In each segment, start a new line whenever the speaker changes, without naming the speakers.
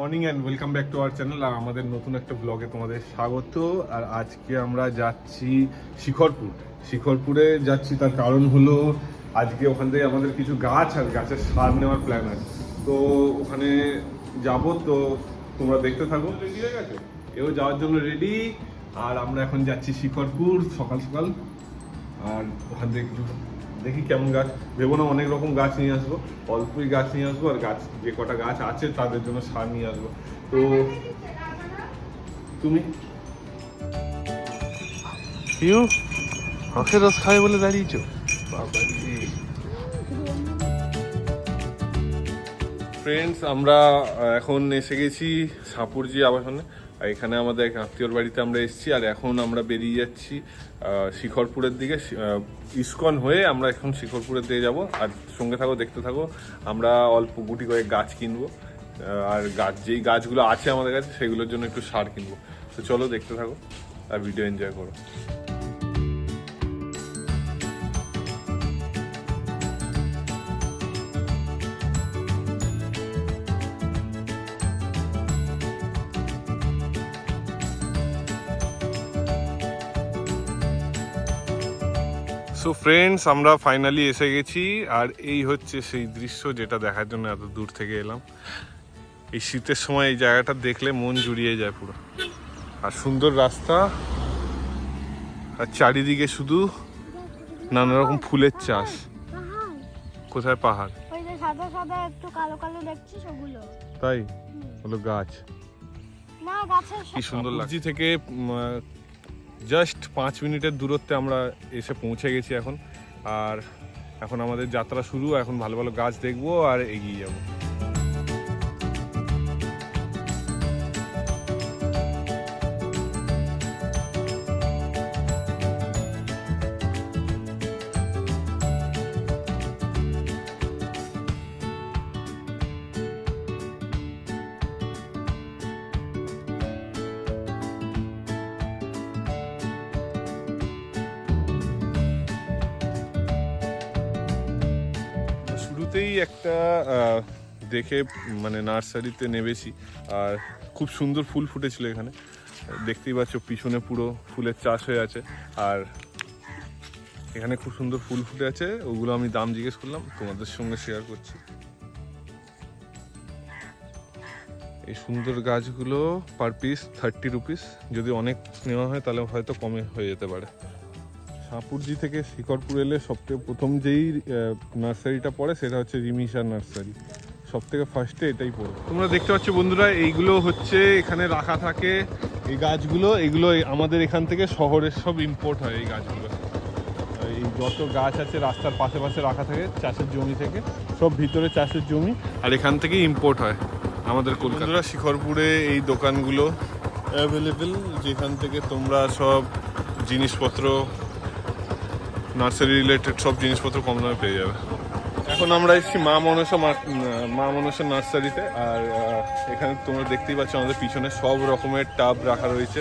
Morning and welcome back to our channel আর আমাদের নতুন একটা ব্লগে তোমাদের স্বাগত। আর আজকে আমরা যাচ্ছি শিখরপুর। শিখরপুরে যাচ্ছি তার কারণ হলো, আজকে ওখান থেকে আমাদের কিছু গাছ আর গাছের সার নেওয়ার প্ল্যান আছে। তো ওখানে যাব, তো তোমরা দেখতে থাকো। রেডি হয়ে গেছে এও যাওয়ার জন্য রেডি আর আমরা এখন যাচ্ছি শিখরপুর সকাল সকাল। আর ওখান থেকে কিছু দেখি কেমন গাছ। ভেবো না অনেক রকম গাছ নিয়ে আসব। অল্পই গাছ নিয়ে আসব আর গাছ যে কটা গাছ আছে তাদের জন্য সার নিয়ে আসব। তো তুমি?
আখের রস খাবে বলে দাঁড়িয়েছ?
ফ্রেন্ডস আমরা এখন এসে গেছি সাপুরজি আবাসনে। আর এখানে আমাদের এক আত্মীয়র বাড়িতে আমরা এসেছি, আর এখন আমরা বেরিয়ে যাচ্ছি শিখরপুরের দিকে। ইস্কন হয়ে আমরা এখন শিখরপুরের দিকে যাব। আর সঙ্গে থাকো, দেখতে থাকো, আমরা অল্প গুটি কয়েক গাছ কিনবো। আর গাছ, যেই গাছগুলো আছে আমাদের কাছে, সেগুলোর জন্য একটু সার কিনবো। তো চলো, দেখতে থাকো, আর ভিডিও এনজয় করো। সো ফ্রেন্ডস আমরা ফাইনালি এসে গেছি আর এই হচ্ছে সেই দৃশ্য যেটা দেখার জন্য এত দূর থেকে এলাম। এই শীতের সময় এই জায়গাটা দেখলে মন জুড়িয়ে যায় পুরো। আর সুন্দর রাস্তা আর চারিদিকে শুধু নানা রকম ফুলের চাষ। কোথায় পাহাড়?
ওই যে সাদা সাদা একটু কালো কালো দেখছি সেগুলো
তাই? হলো গাছ।
না গাছের
কি সুন্দর লাগছে। থেকে জাস্ট পাঁচ মিনিটের দূরত্বে আমরা এসে পৌঁছে গেছি এখন। আর এখন আমাদের যাত্রা শুরু, এখন ভালো ভালো গাছ দেখব আর এগিয়ে যাব। শুরুতেই একটা দেখে মানে নার্সারিতে নেবেছি। আর খুব সুন্দর ফুল ফুটেছিল এখানে। দেখতেই পাচ্ছ পিছনে পুরো ফুলের চাষ হয়ে আছে। আর এখানে খুব সুন্দর ফুল ফুটে আছে। ওগুলো আমি দাম জিজ্ঞেস করলাম, তোমাদের সঙ্গে শেয়ার করছি। এই সুন্দর গাছগুলো পার পিস থার্টি রুপিস যদি অনেক নেওয়া হয়, তাহলে হয়তো কমে হয়ে যেতে পারে। সাপুরজি থেকে শিকরপুর এলে সবথেকে প্রথম যেই নার্সারিটা পড়ে সেটা হচ্ছে রিমিশা নার্সারি। সব থেকে ফার্স্টে এটাই পড়ে। তোমরা দেখতে পাচ্ছ বন্ধুরা, এইগুলো হচ্ছে এখানে রাখা থাকে, এই গাছগুলো, এগুলো আমাদের এখান থেকে শহরের সব ইম্পোর্ট হয় এই গাছগুলো। এই যত গাছ আছে রাস্তার পাশে পাশে রাখা থাকে চাষের জমি থেকে, সব ভিতরে চাষের জমি, আর এখান থেকে ইম্পোর্ট হয় আমাদের কলকাতা। শিখরপুরে এই দোকানগুলো অ্যাভেলেবেল যেখান থেকে তোমরা সব জিনিসপত্র নার্সারি রিলেটেড সব জিনিসপত্র কম দামে পেয়ে যাবে। এখন আমরা এসেছি মা মনসা মা মনসা নার্সারিতে আর এখানে তোমরা দেখতেই পাচ্ছ আমাদের পিছনে সব রকমের টাব রাখা রয়েছে,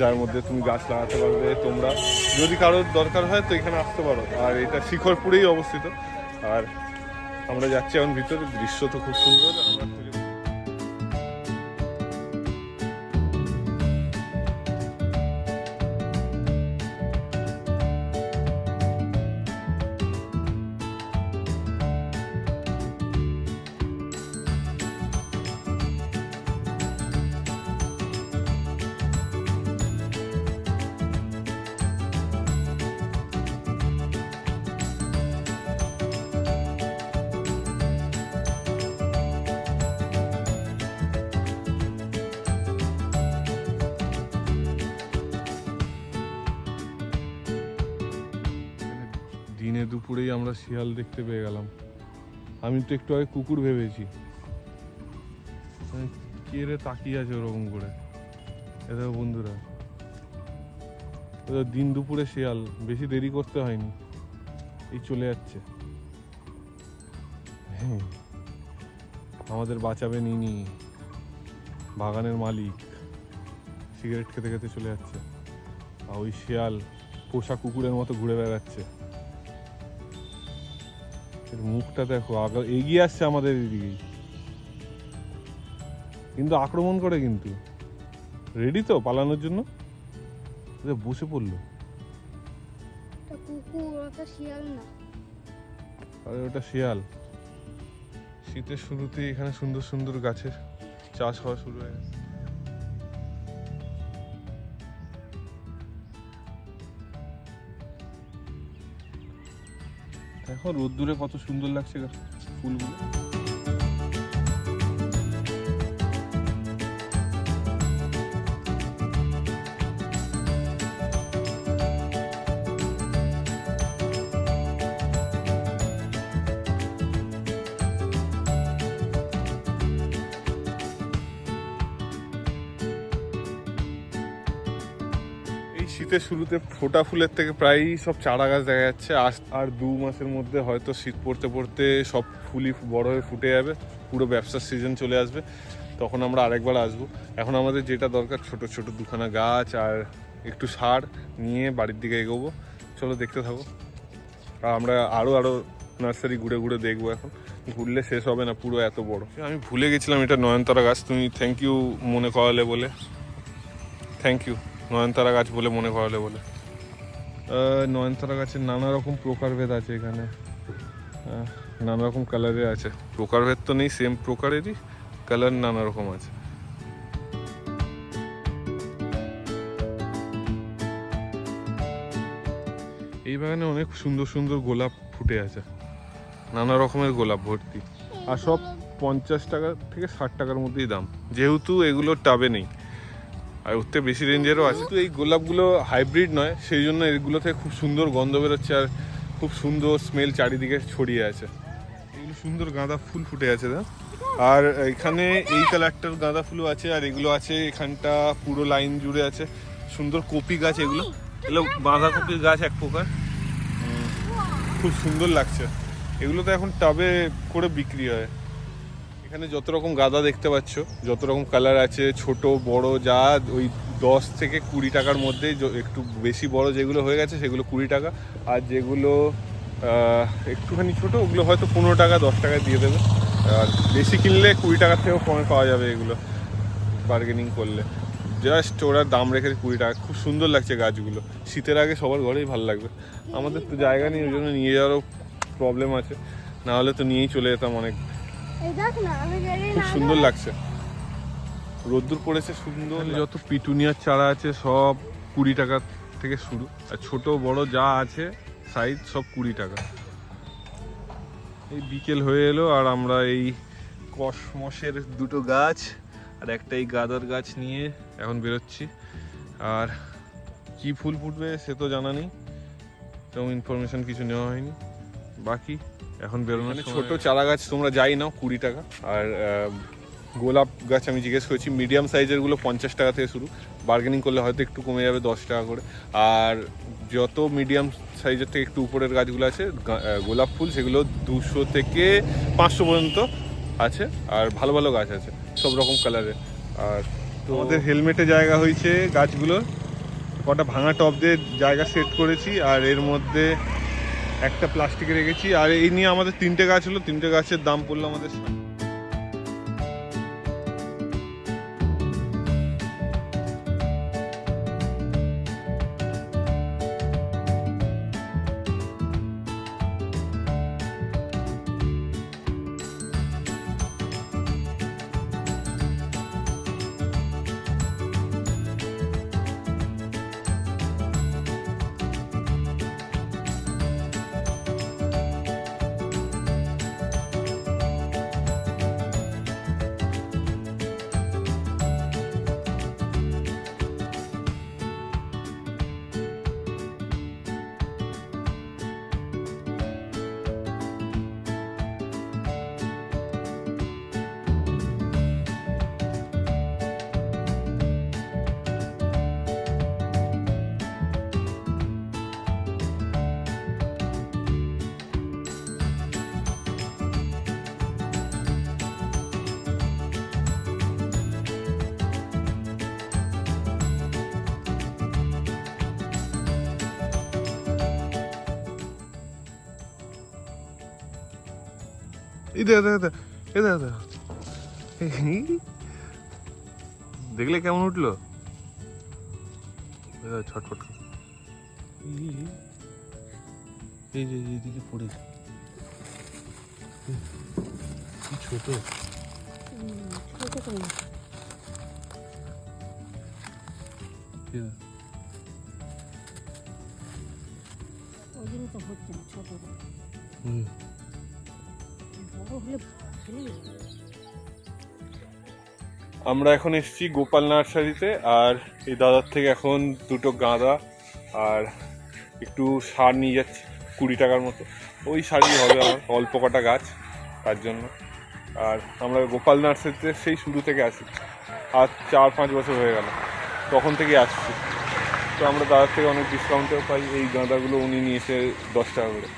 যার মধ্যে তুমি গাছ লাগাতে পারবে, তোমরা যদি কারোর দরকার হয় তো এখানে আসতে পারো। আর এটা শিখরপুরেই অবস্থিত। আর আমরা যাচ্ছি এখন ভিতরে, দৃশ্য তো খুব সুন্দর, আমরা দিনে দুপুরেই আমরা শিয়াল দেখতে পেয়ে গেলাম। আমি তো একটু আগে কুকুর ভেবেছি। কে রে তাকিয়ে আছে ওরকম করে? এদের বন্ধুরা। দিন দুপুরে শিয়াল বেশি দেরি করতে হয়নি। এই চলে যাচ্ছে। হ্যাঁ, আমাদের বাঁচাবে নিনি। বাগানের মালিক সিগারেট খেতে খেতে চলে যাচ্ছে। আর ওই শিয়াল পোষা কুকুরের মতো ঘুরে বেড়াচ্ছে। মুখটা দেখো আগা এগিয়ে আসছে আমাদের এদিকে। কিন্তু আক্রমণ করে কিন্তু। রেডি তো পালানোর জন্য? বসে পড়ল। আরে ওটা শিয়াল। শীতের শুরুতে এখানে সুন্দর সুন্দর গাছের চাষ হওয়া শুরু হয়ে গেছে। দেখো রোদ্দুরে কত সুন্দর লাগছে ফুলগুলো। শীতের শুরুতে ফোটা ফুলের থেকে প্রায়ই সব চারা গাছ দেখা যাচ্ছে। আর দু মাসের মধ্যে হয়তো শীত পড়তে পড়তে সব ফুলই বড় হয়ে ফুটে যাবে, পুরো ব্যবসার সিজন চলে আসবে। তখন আমরা আরেকবার আসব। এখন আমাদের যেটা দরকার, ছোট ছোট দুখানা গাছ আর একটু সার নিয়ে বাড়ির দিকে এগোবো। চলো দেখতে থাকো। আর আমরা আরও আরও নার্সারি ঘুরে ঘুরে দেখব এখন। ঘুরলে শেষ হবে না, পুরো এত বড়। আমি ভুলে গেছিলাম এটা নয়নতারা গাছ। তুমি থ্যাংক ইউ মনে করালে বলে। থ্যাংক ইউ নয়নতারা গাছ বলে মনে করালে বলে। নয়নতারা গাছের নানা রকম প্রকারভেদ আছে এখানে। নানা রকম কালারের আছে। প্রকারভেদ তো নেই সেম প্রকারেরই কালার নানা রকম আছে। এই বাগানে অনেক সুন্দর সুন্দর গোলাপ ফুটে আছে। নানা রকমের গোলাপ ভর্তি। আর সব পঞ্চাশ টাকা থেকে ষাট টাকার মধ্যেই দাম। যেহেতু এগুলো টাবে নেই আর ওর থেকে বেশি রেঞ্জেরও আছে। তো এই গোলাপগুলো হাইব্রিড নয় সেই জন্য এগুলো থেকে খুব সুন্দর গন্ধ বেরোচ্ছে আর খুব সুন্দর স্মেল চারিদিকে ছড়িয়ে আছে। এগুলো সুন্দর গাঁদা ফুল ফুটে আছে দা আর এখানে এই কালারটার গাঁদা ফুলও আছে আর এগুলো আছে এখানটা পুরো লাইন জুড়ে আছে। সুন্দর কপি গাছ এগুলো। এগুলো বাঁধাকপির গাছ এক প্রকার। খুব সুন্দর লাগছে। এগুলো তো এখন টাবে করে বিক্রি হয়। এখানে যত রকম গাদা দেখতে পাচ্ছ, যত রকম কালার আছে, ছোট, বড়, যা, ওই দশ থেকে কুড়ি টাকার মধ্যে একটু বেশি বড় যেগুলো হয়ে গেছে, সেগুলো কুড়ি টাকা। আর যেগুলো একটুখানি ছোট, ওগুলো হয়তো পনেরো টাকা, দশ টাকা দিয়ে দেবে। আর বেশি কিনলে কুড়ি টাকার থেকেও কমে পাওয়া যাবে এগুলো বার্গেনিং করলে। জাস্ট ওরা দাম রেখে কুড়ি টাকা, খুব সুন্দর লাগছে গাছগুলো। শীতের আগে সবার ঘরেই ভালো লাগবে। আমাদের তো জায়গা নেই, ওই জন্য নিয়ে যাওয়ারও প্রবলেম আছে। না হলে তো নিয়েই চলে যেতাম অনেক। খুব সুন্দর লাগছে। রোদ্দুর পড়েছে সুন্দর যত পিটুনিয়ার চারা আছে সব কুড়ি টাকা থেকে শুরু। আর ছোট বড় যা আছে সাইজ সব কুড়ি টাকা। এই বিকেল হয়ে এলো আর আমরা এই কসমসের দুটো গাছ আর একটা এই গাদার গাছ নিয়ে এখন বেরোচ্ছি। আর কি ফুল ফুটবে সে তো জানা নেই। তেমন ইনফরমেশন কিছু নেওয়া হয়নি। বাকি। এখন বেরোনোর ছোট চারা গাছ তোমরা যাই নাও কুড়ি টাকা। আর গোলাপ গাছ আমি জিজ্ঞেস করেছি মিডিয়াম সাইজেরগুলো পঞ্চাশ টাকা থেকে শুরু। বার্গেনিং করলে হয়তো একটু কমে যাবে দশ টাকা করে। আর যত মিডিয়াম সাইজের থেকে একটু উপরের গাছগুলো আছে গোলাপ ফুল সেগুলো দুশো থেকে পাঁচশো পর্যন্ত আছে। আর ভালো ভালো গাছ আছে সব রকম কালারের আর তো আমাদের হেলমেটে জায়গা হয়েছে গাছগুলোর। কটা ভাঙা টপ দিয়ে জায়গা সেট করেছি আর এর মধ্যে একটা প্লাস্টিকে রেখেছি, আর এই নিয়ে আমাদের তিনটে গাছ হলো, তিনটে গাছের দাম পড়ল আমাদের দেখ এই দেখ দেখ দেখলে কেমন উঠল? ছটফট এই, যে এইদিকে পড়ে। কি ছোট।
ছোট ওই জন্য তো হচ্ছে না ছোট।
হুম। আমরা এখন এসেছি গোপাল নার্সারিতে, আর এই দাদার থেকে এখন দুটো গাঁদা আর একটু সার নিয়ে যাচ্ছি, কুড়ি টাকার মতো। ওই সারই হবে আমার, অল্প কটা গাছ তার জন্য। আর আমরা গোপাল নার্সারিতে সেই শুরু থেকে আসি। আর চার পাঁচ বছর হয়ে গেল, তখন থেকে আসছি। তো আমরা দাদার থেকে অনেক ডিসকাউন্টেও পাই, এই গাঁদাগুলো উনি নিয়েছে দশ টাকা করে।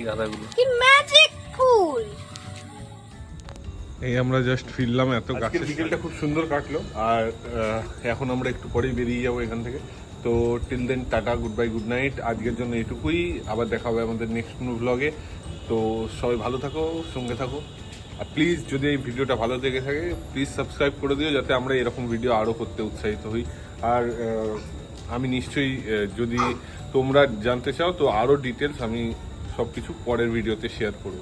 এই গাঁদাগুলো।
কি ম্যাজিক ফুল!
এই আমরা জাস্ট ফিরলাম এত গাছের বিকেলটা খুব সুন্দর কাটলো আর এখন আমরা একটু পরেই বেরিয়ে যাব এখান থেকে। তো till then tata goodbye good night আজকের জন্য এটুকুই। আবার দেখা হবে আমাদের নেক্সট কোনো ব্লগে তো সবাই ভালো থাকো সঙ্গে থাকো। আর প্লিজ যদি এই ভিডিওটা ভালো লেগে থাকে প্লিজ সাবস্ক্রাইব করে দিও যাতে আমরা এরকম ভিডিও আরও করতে উৎসাহিত হই। আর আমি নিশ্চয়ই যদি তোমরা জানতে চাও তো আরও ডিটেলস আমি সব কিছু পরের ভিডিওতে শেয়ার করব।